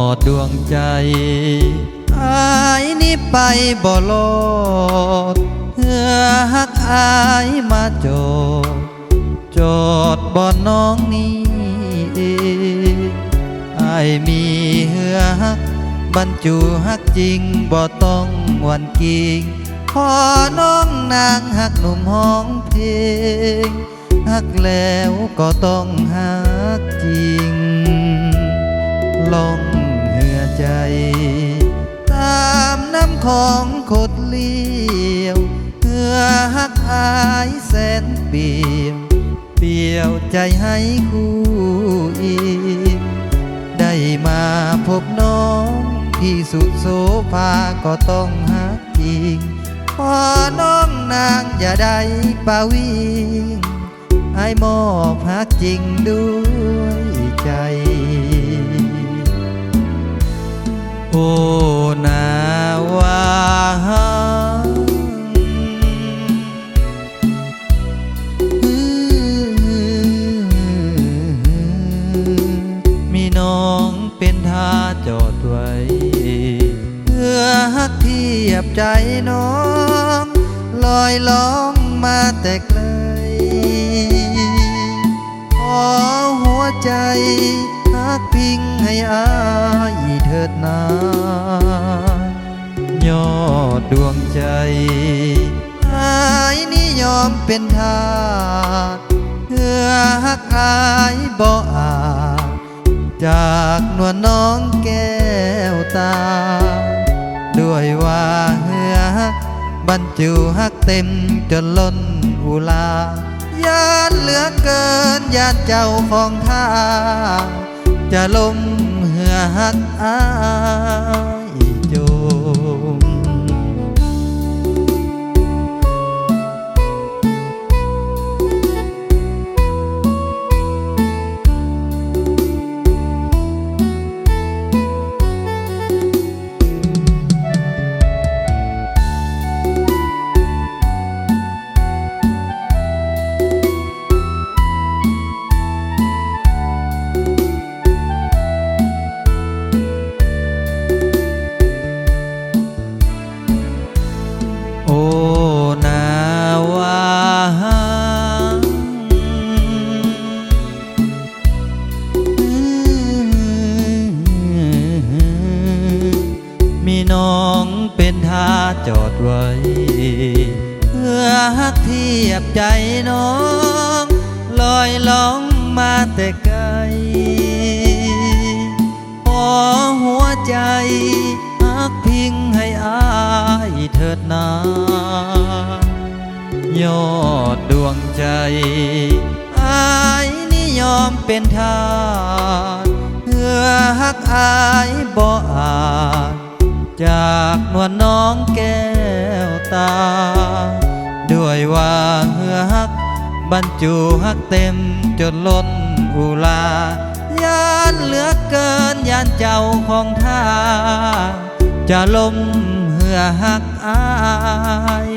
อดดวงใจอายนี่ไปบ่โลดเพื่อฮักอายมาโจดโจดบ่น้องนี้อายมีเหือฮักบรรจุฮักจริงบ่ต้องหวันกิงขอน้องนางฮักหนุ่มห้องเพลงฮักแล้วก็ต้องฮักจริง ลอง ของขดเลี้ยวเพื่อฮักอายแสนเปี่ยมเปี่ยวใจให้คู่อีกได้มาพบน้องที่สุดโสภาก็ต้องฮักจริงขอน้องนางอย่าได้ปาวิงให้มอบฮักจริงด้วยใจ เป็นท่าจอดไว้เพื่อฮักเทียบใจน้อง ลอยล่องมาแต่ไกลขอหัวใจฮักพิงให้อายเถิดนายอดดวงใจอายนี่ยอมเป็นทาสเพื่อฮักอายบ่อาจ จากนวลน้องแก้วตา ด้วยว่าเหือฮักบรรจุฮักเต็มจนล้นอุลายานเหลือเกินยานเจ้าของท่าจะล้มเหือหักอา เป็นท่าจอดไว้เพื่อฮักเทียบใจน้อง ลอยล่องมาแต่ไกลขอหัวใจฮักพิงให้อายเถิดนายอดดวงใจอายนี่ยอมเป็นทาสเพื่อฮักอายบ่อาจ จากนวลน้องแก้วตา ด้วยว่าเหือฮัก บรรจุฮักเต็มจนล้นอุลายานเหลือเกินยานเจ้าของท่าจะลมเหือฮักอาย